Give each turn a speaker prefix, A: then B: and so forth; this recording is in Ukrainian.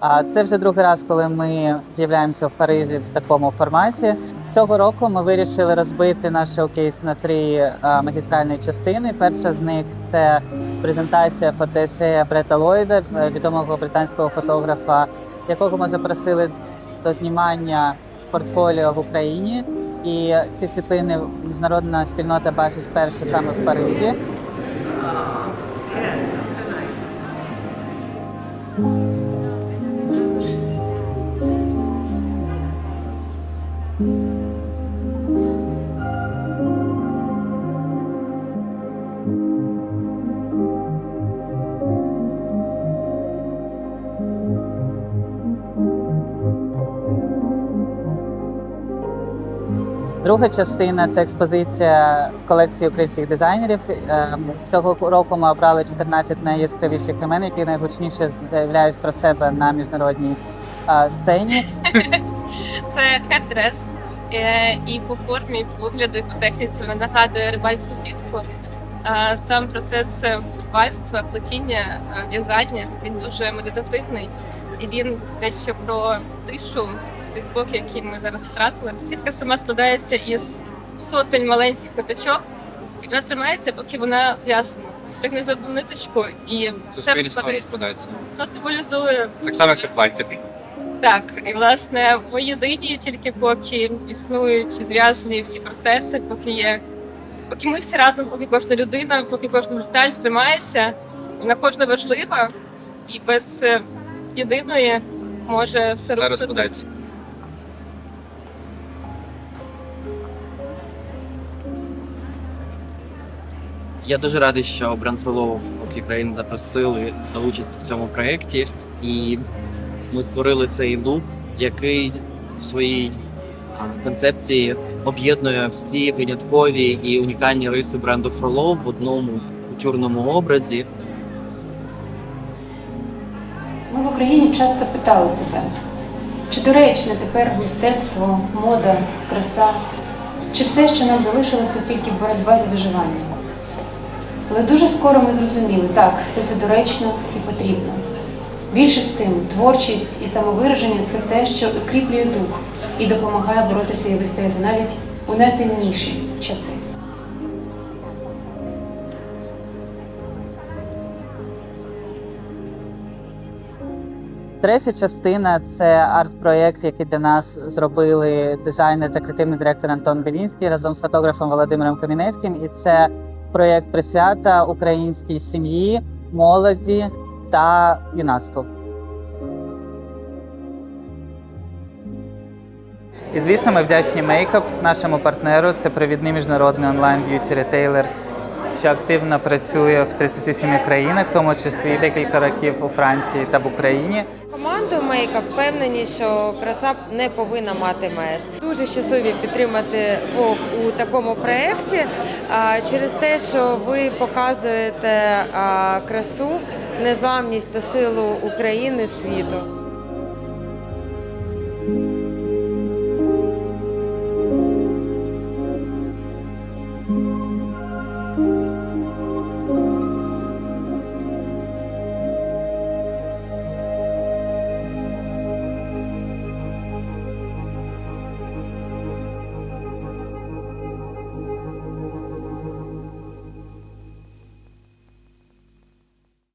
A: А це вже другий раз, коли ми з'являємося в Парижі в такому форматі. Цього року ми вирішили розбити наш шоукейс на три магістральні частини. Перша з них це презентація фотоесея Брета Ллойда, е, відомого британського фотографа, якого ми запросили до знімання портфоліо в Україні. І ці світлини міжнародна спільнота бачить вперше саме в Парижі. Друга частина це експозиція колекції українських дизайнерів. Ем, З цього року ми обрали 14 найяскравіших імен, які найгучніше заявляють про себе на міжнародній е, сцені.
B: Це хедрес, е, і по формі, по вигляду, і по техніці вона нагадує рибальську сітку. Сам процес е, рибальства, плетіння, е, в'язання він дуже медитативний, і він дещо про тишу, цей спокій, який ми зараз втратили. Сітка сама складається із сотень маленьких ниточок, і вона тримається, поки вона зв'язана. Тягне за одну ниточку, і
C: Це
B: все
C: складається.
B: Вона символізує
C: Так само, як це плаття.
B: так, і власне ми єдині тільки поки існують зв'язані всі процеси, поки є, поки ми всі разом, поки кожна людина, поки кожна деталь тримається, вона кожна важлива, і без е, єдиної може все
C: Не
D: Я дуже радий, що бренд Фролов Україн запросили до участі в цьому проєкті, і ми створили цей лук, який в своїй концепції об'єднує всі виняткові і унікальні риси бренду Фролов в одному культурному образі.
E: Ми в Україні часто питали себе, чи доречне тепер мистецтво, мода, краса, чи все, що нам залишилося, тільки боротьба за виживання. Але дуже скоро ми зрозуміли, так, все це доречно і потрібно. Більше з тим, творчість і самовираження це те, що укріплює дух і допомагає боротися і вистояти навіть у найтемніші часи.
A: Третя частина це арт-проєкт, який для нас зробили дизайнер та креативний директор Антон Белінський разом з фотографом Володимиром Камінецьким. І це проєкт присвята українській сім'ї, молоді та юнацтву. І звісно, ми вдячні Makeup, нашому партнеру. Це провідний міжнародний онлайн б'юті ретейлер, що активно працює в 37 країнах, в тому числі декілька років у Франції та в Україні.
F: Команду Мейка впевнені, що краса не повинна мати меж. Дуже щасливі підтримати Вов у такому проєкті через те, що ви показуєте красу, незламність та силу України світу.